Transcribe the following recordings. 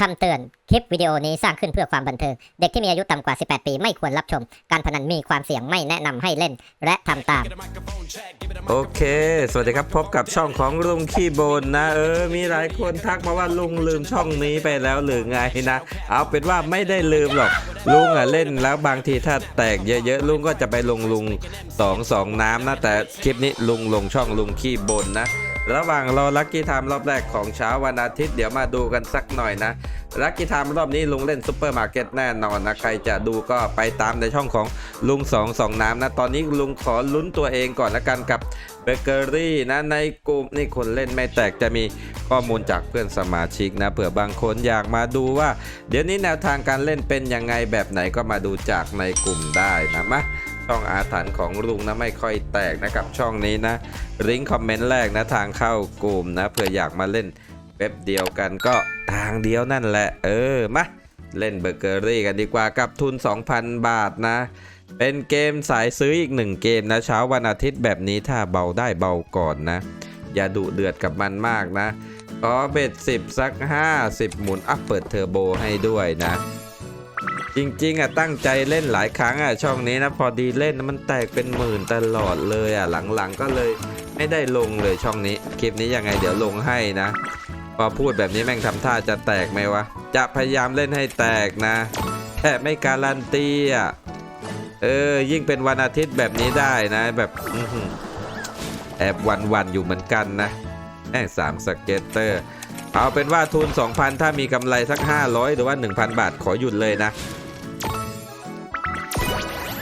คำเตือน คลิปวิดีโอนี้สร้างขึ้นเพื่อความบันเทิง เด็กที่มีอายุต่ำกว่า 18 ปีไม่ควรรับชม การพนันมีความเสี่ยงไม่แนะนำให้เล่น และทำตาม โอเค สวัสดีครับ พบกับช่องของลุงขี้โบนนะ เออ มีหลายคนทักมาว่าลุงลืมช่องนี้ไปแล้วหรือไงนะ เอาเป็นว่าไม่ได้ลืมหรอก ลุงอะเล่นแล้วบางทีถ้าแตกเยอะๆ ลุงก็จะไปลงลุงสองสองน้ำนะ แต่คลิปนี้ลุงลงช่องลุงขี้โบนนะ ระหว่างรอลักกี้ไทม์รอบแรกของเช้าวันอาทิตย์เดี๋ยวมาดูกันสักหน่อยนะลักกี้ไทม์รอบนี้ลุงเล่นซุปเปอร์มาร์เก็ตแน่นอนนะใครจะดูก็ไปตามในช่องของลุงสองสองน้ำนะ ตอนนี้ลุงขอลุ้นตัวเองก่อนละกันกับเบเกอรี่นะในกลุ่มนี่คนเล่นไม่แตกจะมีข้อมูลจากเพื่อนสมาชิกนะเผื่อบางคนอยากมาดูว่า เดี๋ยวนี้แนวทางการเล่นเป็นยังไงแบบไหนก็มาดูจากในกลุ่มได้นะมะ ช่องอาถรรพ์ของลุงนะไม่ค่อยแตกนะครับช่องนี้นะลิงก์คอมเมนต์แรกนะทางเข้ากลุ่มนะเผื่ออยากมาเล่นเว็บเดียวกันก็ทางเดียวนั่นแหละ เออมาเล่นเบเกอรี่กันดีกว่ากับทุน 2,000 บาทนะ เป็นเกมสายซื้ออีกหนึ่งเกมนะเช้าวันอาทิตย์แบบนี้ถ้าเบาได้เบาก่อนนะ อย่าดุเดือดกับมันมากนะขอเบ็ด 10 สัก 50 หมุนอัพเปิดเทอร์โบให้ด้วยนะ จริง ๆอะตั้งใจเล่นหลายครั้งอะช่องนี้นะพอดีเล่นมันแตกเป็นหมื่นตลอดเลยอะหลังๆก็เลยไม่ได้ลงเลยช่องนี้ คลิปนี้ยังไงเดี๋ยวลงให้นะ พอพูดแบบนี้แม่งทำท่าจะแตกไหมวะ จะพยายามเล่นให้แตกนะ แต่ไม่การันตีอะเออยิ่งเป็นวันอาทิตย์แบบนี้ได้นะแบบอื้อหือแอบวันๆอยู่เหมือนกันนะแม่งสามสเก็ตเตอร์เอาเป็นว่าทุน 2,000 ถ้ามีกำไรสัก 500 หรือว่า 1,000 บาทขอหยุดเลยนะ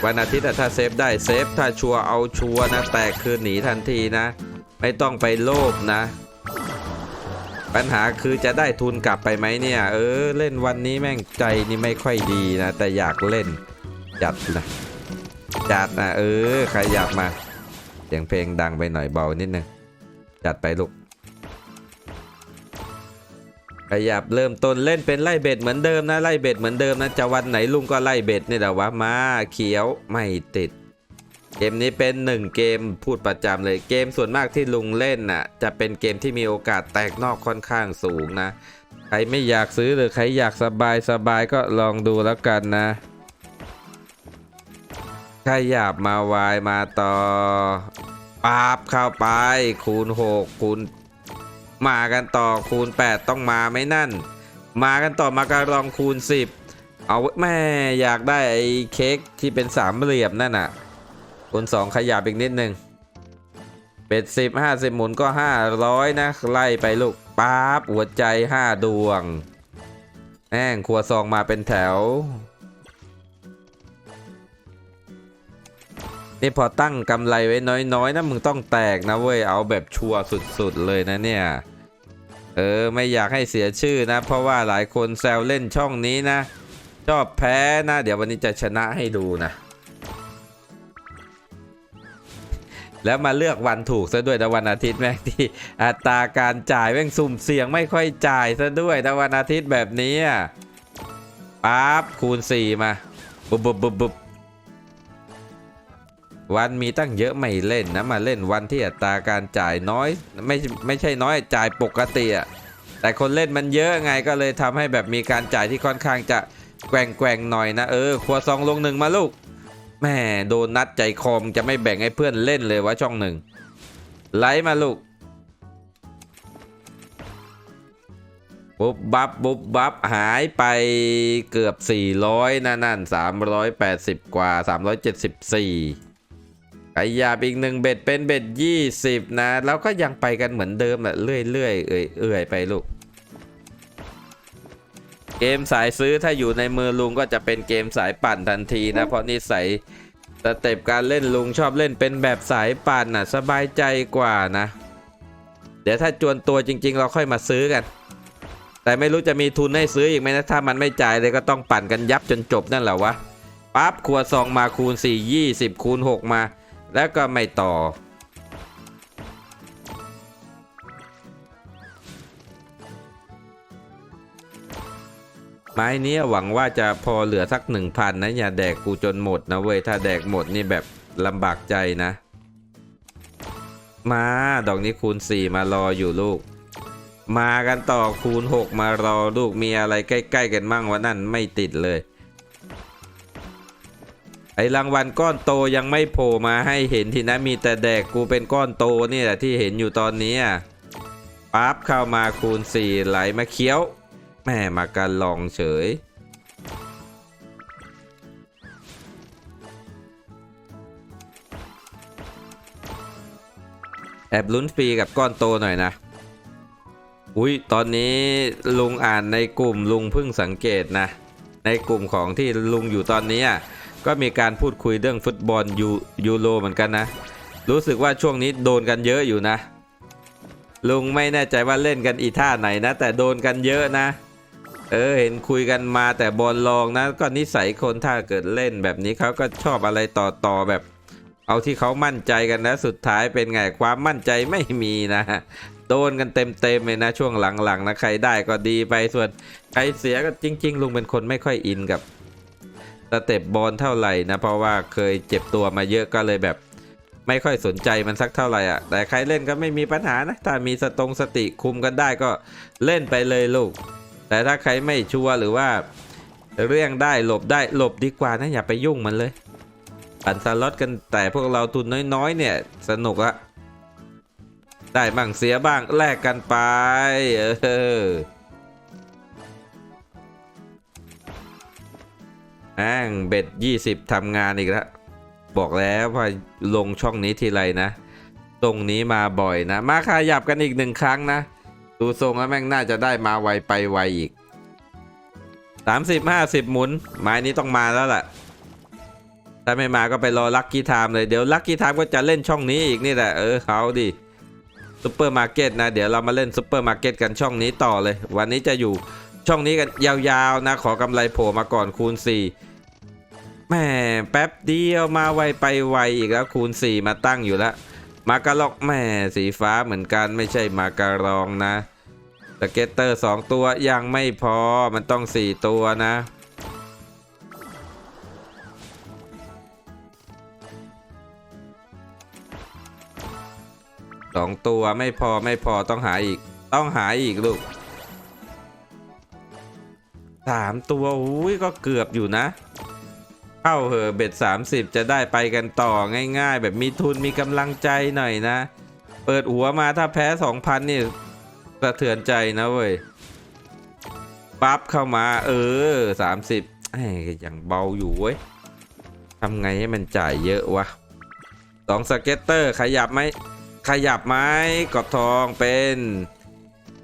วันอาทิตย์ถ้าเซฟได้เซฟถ้าชัวเอาชัวนะแตกคือหนีทันทีนะ ไม่ต้องไปโลภนะ ปัญหาคือจะได้ทุนกลับไปไหมเนี่ย เออเล่นวันนี้แม่งใจนี่ไม่ค่อยดีนะ แต่อยากเล่นจัดนะจัดนะเออใครอยากมาเสียงเพลงดังไปหน่อยเบานิดนึงจัดไปลูก ขยับเริ่มต้นเล่นเป็นไล่เบ็ดเหมือนเดิมนะไล่เบ็ดเหมือนเดิมนะจะวันไหนลุงก็ไล่เบ็ดนี่แหละวะมาเขียวไม่ติด เกมนี้เป็นหนึ่งเกมพูดประจำเลยเกมส่วนมากที่ลุงเล่นน่ะ จะเป็นเกมที่มีโอกาสแตกนอกค่อนข้างสูงนะ ใครไม่อยากซื้อหรือใครอยากสบายสบายก็ลองดูแล้วกันนะขยับมาวายมาต่อปาบเข้าไปคูณ 6 คูณ มากันต่อคูณ 8 ต้องมาไหมนั่น มากันต่อมาการองคูณ 10 เอาแม่อยากได้ไอ้เค้กที่เป็นสามเหลี่ยมนั่นน่ะคูณ2ขยับอีกนิดนึงเป็ดสิบห้าสิบหมุนก็ 500 นะ ไล่ไปลูกป๊าบหัวใจ 5 ดวงแม่งครัวซองมาเป็นแถว นี่พอตั้งกำไรไว้น้อยๆนะมึงต้องแตกนะเว้ย เอาแบบชัวร์สุดๆเลยนะเนี่ย เออไม่อยากให้เสียชื่อนะ เพราะว่าหลายคนแซวเล่นช่องนี้นะ ชอบแพ้นะ เดี๋ยววันนี้จะชนะให้ดูนะ แล้วมาเลือกวันถูกซะด้วยนะวันอาทิตย์แม่งที่อัตราการจ่ายแม่งสุ่มเสี่ยงไม่ค่อยจ่ายซะด้วยนะวันอาทิตย์แบบนี้อะปั๊บคูณ 4 มาบุบบุบบุบ วันมีตั้งเยอะไม่เล่นนะมาเล่นวันที่อัตราการจ่ายน้อย ไม่ไม่ใช่น้อยจ่ายปกติอะแต่คนเล่นมันเยอะไงก็เลยทำให้แบบมีการจ่ายที่ค่อนข้างจะแกว่งแกว่งหน่อยนะเออครัวซองลงหนึ่งมาลูกแม่โดนนัดใจคอมจะไม่แบ่งให้เพื่อนเล่นเลยวะช่องหนึ่งไลฟ์มาลูกปุ๊บบับปุ๊บบับหายไปเกือบ 400นะนั่น380 กว่า 374 ขยับอีกหนึ่งเบ็ดเป็นเบ็ด20นะ แล้วก็ยังไปกันเหมือนเดิมแหละเรื่อยๆเอื่อยเอื่อยไปลูก เกมสายซื้อถ้าอยู่ในมือลุงก็จะเป็นเกมสายปั่นทันทีนะ เพราะนิสัยสเต็ปการเล่นลุงชอบเล่นเป็นแบบสายปั่นน่ะสบายใจกว่านะ เดี๋ยวถ้าจวนตัวจริง ๆ เราค่อยมาซื้อกัน แต่ไม่รู้จะมีทุนให้ซื้ออีกไหมนะถ้ามันไม่จ่ายเลยก็ต้องปั่นกันยับจนจบนั่นแหละวะปั๊บครัวซองมาคูณ4 20คูณ6มา แล้วก็ไม่ต่อ ไม้นี้หวังว่าจะพอเหลือสักหนึ่งพันนะ อย่าแดกกูจนหมดนะเว้ย ถ้าแดกหมดนี่แบบลำบากใจนะ มาดอกนี้คูณ 4 มารออยู่ลูก มากันต่อคูณ 6 มารอลูกมีอะไรใกล้ ๆ กันมั่งวะนั่นไม่ติดเลย ไอรางวัลก้อนโตยังไม่โผล่มาให้เห็นทีนะมีแต่แดกกูเป็นก้อนโตนี่แหละที่เห็นอยู่ตอนนี้ปั๊บเข้ามาคูณ 4 ไหลมาเคี้ยว แม่มากันลองเฉย แอบลุ้นฟรีกับก้อนโตหน่อยนะอุ้ยตอนนี้ลุงอ่านในกลุ่มลุงเพิ่งสังเกตนะ ในกลุ่มของที่ลุงอยู่ตอนนี้อะ ก็มีการพูดคุยเรื่องฟุตบอลยูยูโรเหมือนกันนะ รู้สึกว่าช่วงนี้โดนกันเยอะอยู่นะ ลุงไม่แน่ใจว่าเล่นกันอีท่าไหนนะ แต่โดนกันเยอะนะ เออเห็นคุยกันมาแต่บอลลองนะ ก็นิสัยคนถ้าเกิดเล่นแบบนี้เขาก็ชอบอะไรต่อต่อแบบ เอาที่เขามั่นใจกันนะสุดท้ายเป็นไงความมั่นใจไม่มีนะโดนกันเต็มเต็มๆเลยนะช่วงหลังๆนะใครได้ก็ดีไปส่วนใครเสียก็จริง ๆ ลุงเป็นคนไม่ค่อยอินกับ สเต็ปบอลเท่าไหร่นะ เพราะว่าเคยเจ็บตัวมาเยอะก็เลยแบบ ไม่ค่อยสนใจมันสักเท่าไหร่อะ แต่ใครเล่นก็ไม่มีปัญหานะ ถ้ามีสตรงสติคุมกันได้ก็เล่นไปเลยลูก แต่ถ้าใครไม่ชัวร์หรือว่าเรี่ยงได้หลบได้หลบดีกว่านะอย่าไปยุ่งมันเลยปั่นสล็อตกันแต่พวกเราทุนน้อยๆ เนี่ยสนุกอะได้บ้างเสียบ้างแลกกันไป เออ แม่งเบ็ด20ทำงานอีกแล้วบอกแล้วว่าลงช่องนี้ทีไรนะ ตรงนี้มาบ่อยนะ มาขยับกันอีกหนึ่งครั้งนะ ดูทรงแล้วแม่งน่าจะได้มาไวไปไวอีก 30 50 หมุน ไม้นี้ต้องมาแล้วล่ะ ถ้าไม่มาก็ไปรอลัคกี้ไทม์เลย เดี๋ยวลัคกี้ไทม์ก็จะเล่นช่องนี้อีกนี่แหละ เออเอาดิซูเปอร์มาร์เก็ตนะ เดี๋ยวเรามาเล่นซูเปอร์มาร์เก็ตกันช่องนี้ต่อเลย วันนี้จะอยู่ ช่องนี้กันยาวๆนะขอกำไรโผล่มาก่อนคูณ 4แหม่แป๊บเดียวมาไวไปไวอีกแล้วคูณ 4 มาตั้งอยู่แล้วมากระลอกแหม่สีฟ้าเหมือนกันไม่ใช่มากระรองนะสเก็ตเตอร์ 2 ตัวยังไม่พอมันต้อง 4 ตัวนะสองตัวไม่พอไม่พอต้องหาอีก ต้องหาอีกลูก สามตัวอุ้ยก็เกือบอยู่นะ เข้าเหอะเบ็ด30 จะได้ไปกันต่อง่ายๆ แบบมีทุนมีกำลังใจหน่อยนะ เปิดหัวมาถ้าแพ้ 2,000 นี่สะเทือนใจนะเว้ยปั๊บเข้ามาเออ 30แหมยังเบาอยู่เว้ยทำไงให้มันจ่ายเยอะวะสองสเก็ตเตอร์ขยับไหมขยับไหมกอบทองเป็น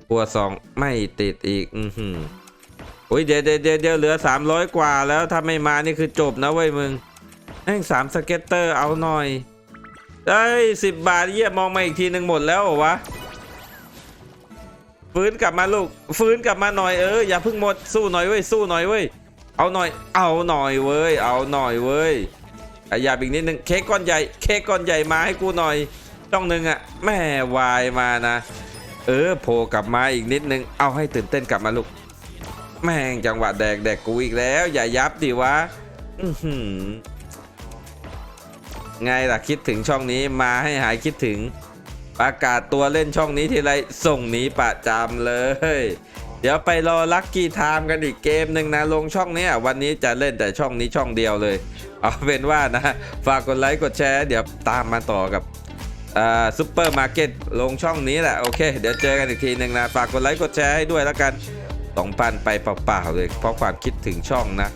ตัวสองไม่ติดอีก อือหือ อ้ยเดี๋ยวเดี๋ยวเดี๋ยวเดี๋ยวเหลือ 300 กว่าแล้วถ้าไม่มานี่คือจบนะเว้ยมึงแม่งสามสเก็ตเตอร์เอาหน่อยเอ้ยสิบบาทเยี่ยมองมาอีกทีหนึ่งหมดแล้ววะฟื้นกลับมาลูกฟื้นกลับมาหน่อยเอออย่าเพิ่งหมดสู้หน่อยเว้ยสู้หน่อยเว้ยเอาหน่อยเอาหน่อยเว้ยเอาหน่อยเว้ยขยับอีกนิดนึงเค้กก้อนใหญ่เค้กก้อนใหญ่มาให้กูหน่อยช่องหนึ่งอะแม่วายมานะ เออโผล่กลับมาอีกนิดนึงเอาให้ตื่นเต้นกลับมาลูก แม่งจังหวะแดกแดกกูอีกแล้ว อย่ายับดิวะอือหือไงล่ะคิดถึงช่องนี้มาให้หายคิดถึง ประกาศตัวเล่นช่องนี้ทีไรส่งหนีประจำเลย เดี๋ยวไปรอลัคกี้ไทม์กันอีกเกมหนึ่งนะลงช่องนี้วันนี้จะเล่นแต่ช่องนี้ช่องเดียวเลย เอาเป็นว่านะ ฝากกดไลค์กดแชร์ เดี๋ยวตามมาต่อกับซุปเปอร์มาร์เก็ตลงช่องนี้แหละ โอเค เดี๋ยวเจอกันอีกทีหนึ่งนะ ฝากกดไลค์กดแชร์ให้ด้วยแล้วกัน 2,000 ไปเปล่าๆเลย เพราะความคิดถึงช่องนะ